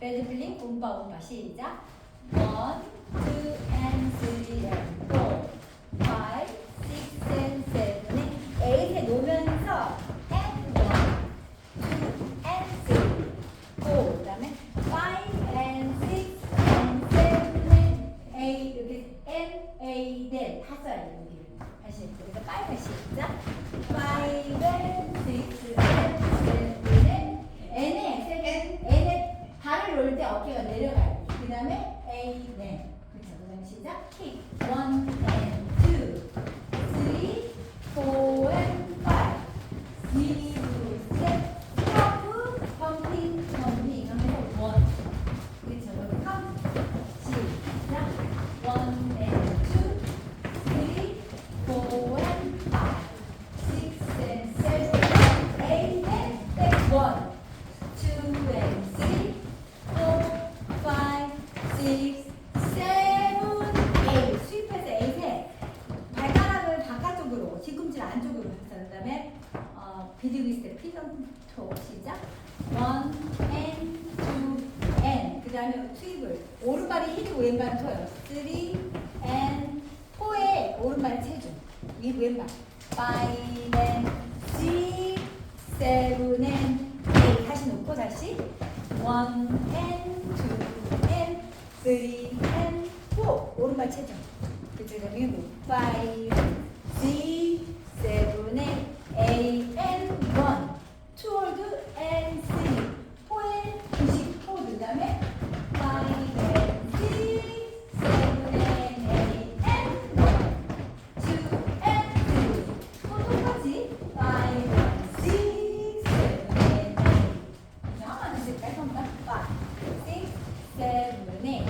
레드필링 움빠 움빠 시작. One, two, and three, and four, five, six, and seven, eight. eight에 놓으면서 and one, two, and three, four. 그다음에 five, and six, and seven, and eight. 이렇게 n, a, then 다 써야 돼 여기. 다시 그래서 빨리 시작. Five, kick. 비둘기스 피던 토 시작. One and two and 그 다음에 투입을 오른발이 힐이고 왼발은 토요. Three and 포에 오른발 체중 위 왼발. Five and six, seven and eight 다시 놓고 다시 one and two and three and four 오른발 체중 그쪽에 보면 five, six 때문에